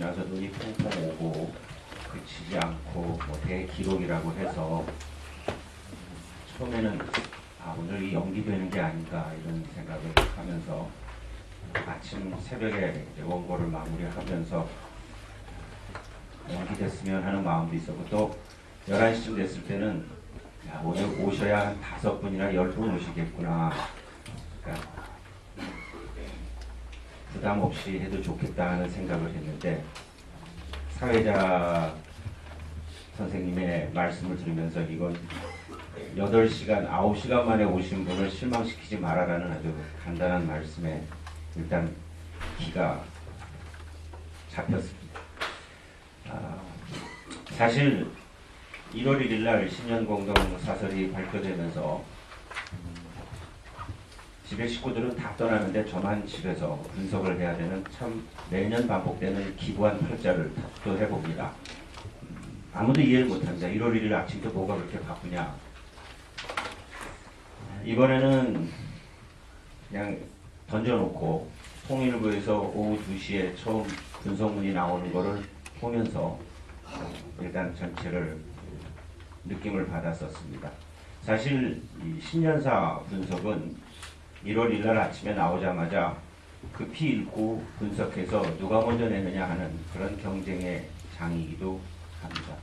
지나서 눈이 펑펑 오고 그치지 않고 뭐 대기록이라고 해서 처음에는 아 오늘 이 연기되는 게 아닌가 이런 생각을 하면서 아침 새벽에 원고를 마무리하면서 연기됐으면 하는 마음도 있었고 또 11시쯤 됐을 때는 야, 오늘 오셔야 한 다섯 분이나 열 분 오시겠구나. 그러니까 부담 없이 해도 좋겠다 하는 생각을 했는데 사회자 선생님의 말씀을 들으면서 이건 8시간, 9시간 만에 오신 분을 실망시키지 말아라는 아주 간단한 말씀에 일단 기가 잡혔습니다. 아, 사실 1월 1일 날 신년 공동 사설이 발표되면서 음, 집에 식구들은 다 떠나는데 저만 집에서 분석을 해야 되는 참 매년 반복되는 기부한 팔자를 또 해봅니다. 음, 아무도 이해를 못합니다. 1월 1일 아침부터 뭐가 그렇게 바쁘냐. 이번에는 그냥 던져놓고 통일부에서 오후 2시에 처음 분석문이 나오는 거를 보면서 일단 전체를 느낌을 받았었습니다. 사실 이 신년사 분석은 1월 1일 아침에 나오자마자 급히 읽고 분석해서 누가 먼저 내느냐 하는 그런 경쟁의 장이기도 합니다.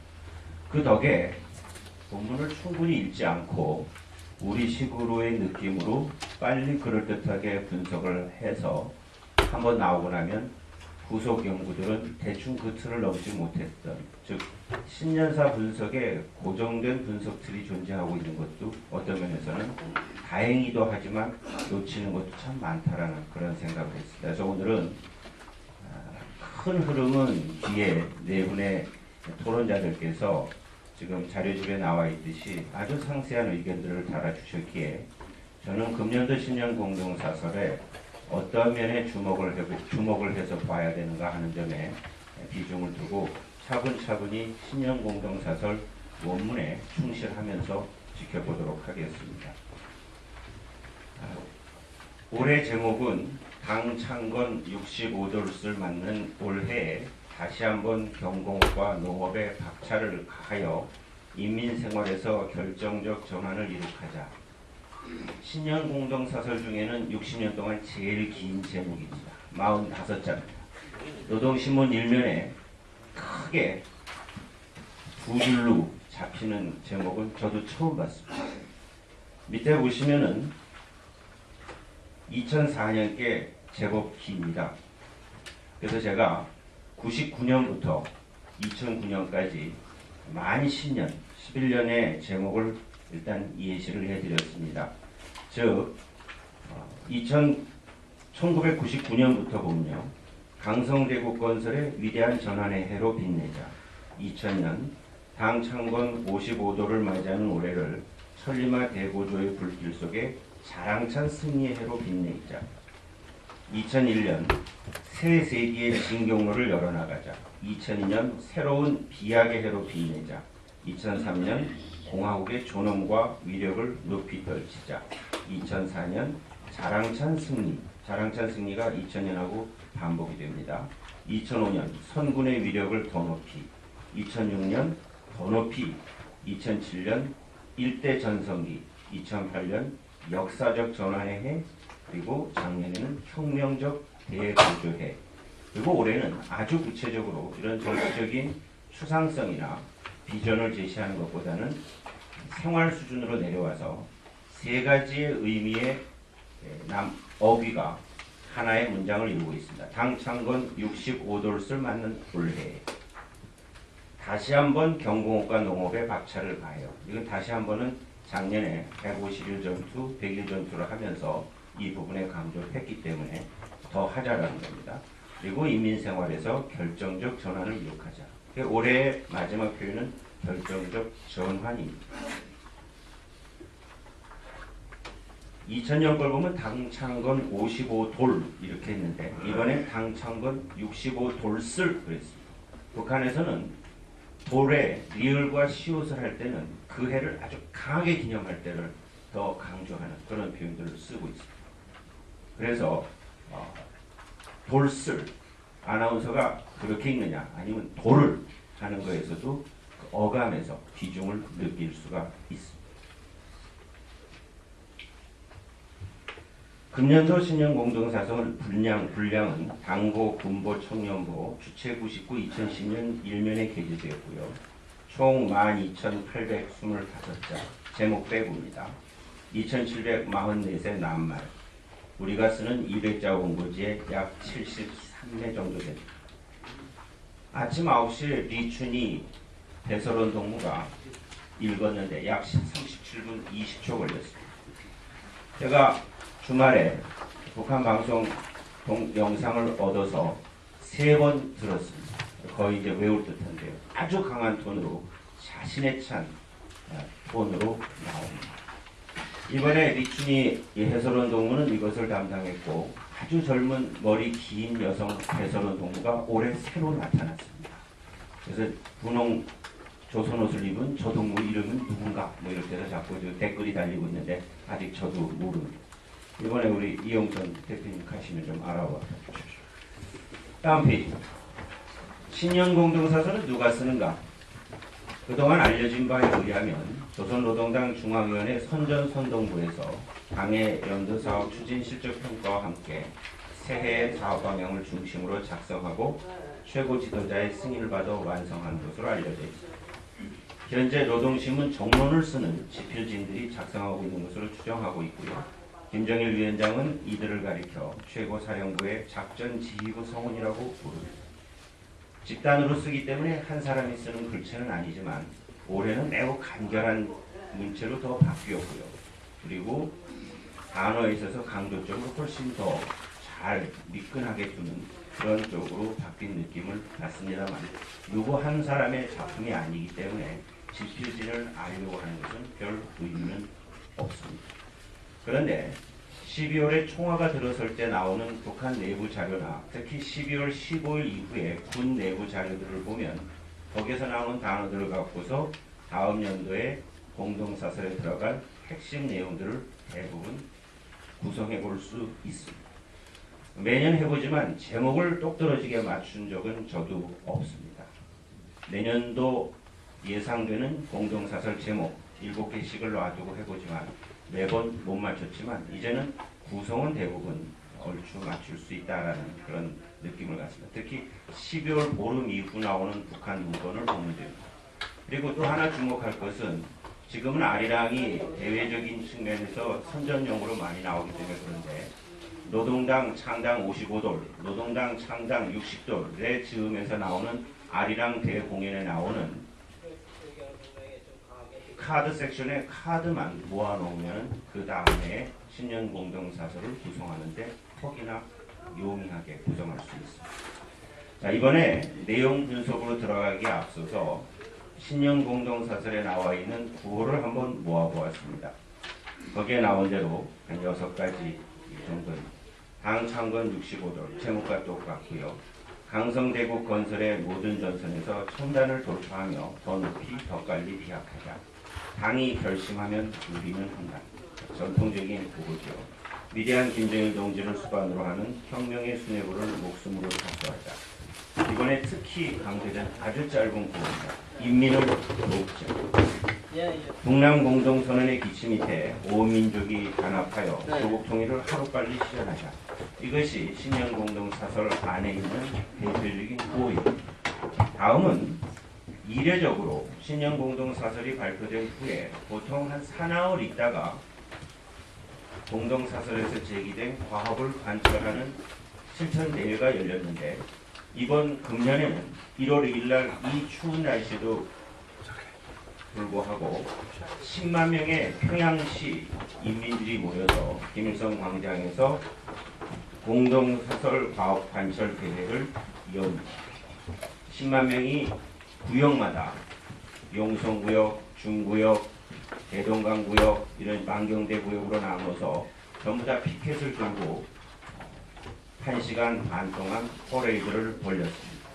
그 덕에 본문을 충분히 읽지 않고 우리 식으로의 느낌으로 빨리 그럴듯하게 분석을 해서 한번 나오고 나면 후속 연구들은 대충 그 틀을 넘지 못했던 즉 신년사 분석에 고정된 분석 틀이 존재하고 있는 것도 어떤 면에서는 다행이기도 하지만 놓치는 것도 참 많다라는 그런 생각을 했습니다. 그래서 오늘은 아, 큰 흐름은 뒤에 네 분의 토론자들께서 지금 자료집에 나와 있듯이 아주 상세한 의견들을 달아주셨기에 저는 금년도 신년 공동사설에 어떤 면에 주목을, 해, 주목을 해서 봐야 되는가 하는 점에 비중을 두고 차분차분히 신년 공동사설 원문에 충실하면서 지켜보도록 하겠습니다. 아, 올해 제목은 당 창건 65돌을 맞는 올해에 다시 한번 경공과 농업의 박차를 가하여 인민 생활에서 결정적 전환을 이룩하자. 신년 공동사설 중에는 60년 동안 제일 긴 제목입니다. 45자입니다. 노동신문 일면에 크게 두 줄로 잡히는 제목은 저도 처음 봤습니다. 밑에 보시면은 2004년께 제법 깁니다. 그래서 제가 99년부터 2009년까지 만 10년, 11년의 제목을 일단 예시를 해드렸습니다. 즉, 2000, 1999년부터 보면요. 강성대국 건설의 위대한 전환의 해로 빛내자. 2000년 당 창건 55도를 맞이하는 올해를 천리마 대고조의 불길 속에 자랑찬 승리의 해로 빛내자. 2001년 새 세기의 진경로를 열어나가자. 2002년 새로운 비약의 해로 빛내자. 2003년 공화국의 존엄과 위력을 높이 떨치자. 2004년 자랑찬 승리. 자랑찬 승리가 2000년하고 반복이 됩니다. 2005년 선군의 위력을 더 높이. 2006년 더 높이. 2007년 일대 전성기. 2008년 역사적 전환의 해. 그리고 작년에는 혁명적 대구조해. 그리고 올해는 아주 구체적으로 이런 정치적인 추상성이나 비전을 제시하는 것보다는 생활 수준으로 내려와서 세 가지의 의미의 남, 어귀가 하나의 문장을 이루고 있습니다. 당창건 65돌을 맞는 올해. 다시 한번 경공업과 농업의 박차를 가요. 이건 다시 한번은 작년에 150일 전투, 100일 전투를 하면서 이 부분에 강조를 했기 때문에 더 하자라는 겁니다. 그리고 인민생활에서 결정적 전환을 이룩하자. 올해의 마지막 표현은 결정적 전환입니다. 2000년 걸 보면 당창건 55돌 이렇게 했는데 이번에 당창건 65돌슬 그랬습니다. 북한에서는 돌에 리을과 시옷을 할 때는 그 해를 아주 강하게 기념할 때를 더 강조하는 그런 표현들을 쓰고 있습니다. 그래서 어, 돌슬 아나운서가 그렇게 읽느냐 아니면 도를 하는 거에서도 그 어감에서 비중을 느낄 수가 있습니다. 금년도 신년 공동사성은 분량, 분량은 당고, 군보, 청년보, 주체 99, 2010년 1면에 게재되었고요. 총 12,825자, 제목 빼고입니다. 2,744세 낱말, 우리가 쓰는 200자 원고지에 약 73회 정도 됩니다. 아침 9시에 리춘이 대서론 동무가 읽었는데 약 37분 20초 걸렸습니다. 제가 주말에 북한 방송 동, 영상을 얻어서 세 번 들었습니다. 거의 이제 외울 듯한데요. 아주 강한 톤으로 자신의 찬 아, 톤으로 나옵니다. 이번에 리춘이 이 해설원 동무는 이것을 담당했고 아주 젊은 머리 긴 여성 해설원 동무가 올해 새로 나타났습니다. 그래서 분홍 조선 옷을 입은 저 동무 이름은 누군가 뭐 이렇게 해서 자꾸 저 댓글이 달리고 있는데 아직 저도 모릅니다. 이번에 우리 이용선 대표님 가시면 좀 알아봐 주십시오. 다음 페이지. 신년 공동사설은 누가 쓰는가? 그동안 알려진 바에 의하면 조선노동당 중앙위원회 선전선동부에서 당의 연두사업 추진 실적평가와 함께 새해의 사업 방향을 중심으로 작성하고 최고 지도자의 승인을 받아 완성한 것으로 알려져 있습니다. 현재 노동신문 정론을 쓰는 지필진들이 작성하고 있는 것으로 추정하고 있고요. 김정일 위원장은 이들을 가리켜 최고사령부의 작전지휘부 성원이라고 부릅니다. 집단으로 쓰기 때문에 한 사람이 쓰는 글체는 아니지만 올해는 매우 간결한 문체로 더 바뀌었고요. 그리고 단어에 있어서 강조점을 훨씬 더 잘 미끈하게 두는 그런 쪽으로 바뀐 느낌을 받습니다만 누구 한 사람의 작품이 아니기 때문에 지필진을 알려고 하는 것은 별 의미는 없습니다. 그런데 12월에 총화가 들어설 때 나오는 북한 내부 자료나 특히 12월 15일 이후에 군 내부 자료들을 보면 거기에서 나오는 단어들을 갖고서 다음 연도에 공동사설에 들어갈 핵심 내용들을 대부분 구성해 볼 수 있습니다. 매년 해보지만 제목을 똑떨어지게 맞춘 적은 저도 없습니다. 내년도 예상되는 공동사설 제목 7개씩을 놔두고 해보지만 매번 못 맞췄지만 이제는 구성은 대부분 얼추 맞출 수 있다라는 그런 느낌을 갖습니다. 특히 12월 보름 이후 나오는 북한 문건을 보면 됩니다. 그리고 또 하나 주목할 것은 지금은 아리랑이 대외적인 측면에서 선전용으로 많이 나오기 때문에 그런데 노동당 창당 55돌, 노동당 창당 60돌에 즈음에서 나오는 아리랑 대공연에 나오는 카드 섹션에 카드만 모아놓으면 그 다음에 신년 공동사설을 구성하는데 퍽이나 용이하게 구성할 수 있습니다. 자 이번에 내용 분석으로 들어가기 앞서서 신년 공동사설에 나와 있는 구호를 한번 모아보았습니다. 거기에 나온 대로 한 여섯 가지 정도입니다. 당 창건 65돌 제목과 똑같고요. 강성대국 건설의 모든 전선에서 첨단을 돌파하며 더 높이 더 빨리 비약하자. 당이 결심하면 우리는 한다. 전통적인 구호죠. 위대한 김정일 동지를 수반으로 하는 혁명의 수뇌부를 목숨으로 다수하자. 이번에 특히 강조된 아주 짧은 구호입니다. 인민을 돕자. 북남 공동선언의 기치 밑에 온 민족이 단합하여 네. 조국 통일을 하루빨리 실현하자. 이것이 신년 공동사설 안에 있는 대표적인 구호입니다. 다음은 이례적으로 신년 공동사설이 발표된 후에 보통 한 사나흘 있다가 공동사설에서 제기된 과업을 관철하는 실천 대회가 열렸는데 이번 금년에는 1월 2일 날 이 추운 날씨도 불구하고 10만 명의 평양시 인민들이 모여서 김일성 광장에서 공동사설 과업 관철 대회를 연 10만 명이 구역마다 용성구역, 중구역, 대동강구역 이런 만경대 구역으로 나눠서 전부 다 피켓을 들고 1시간 반 동안 퍼레이드를 벌였습니다.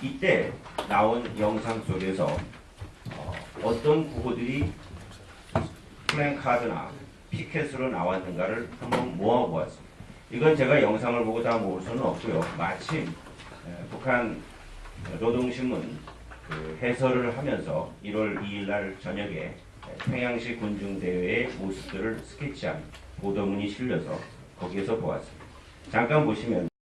이때 나온 영상 속에서 어, 어떤 구호들이 플랜카드나 피켓으로 나왔는가를 한번 모아보았습니다. 이건 제가 영상을 보고 다 모을 수는 없고요. 마침 에, 북한 노동신문 그 해설을 하면서 1월 2일 날 저녁에 에, 평양시 군중대회의 모습들을 스케치한 보도문이 실려서 거기에서 보았습니다. 잠깐 보시면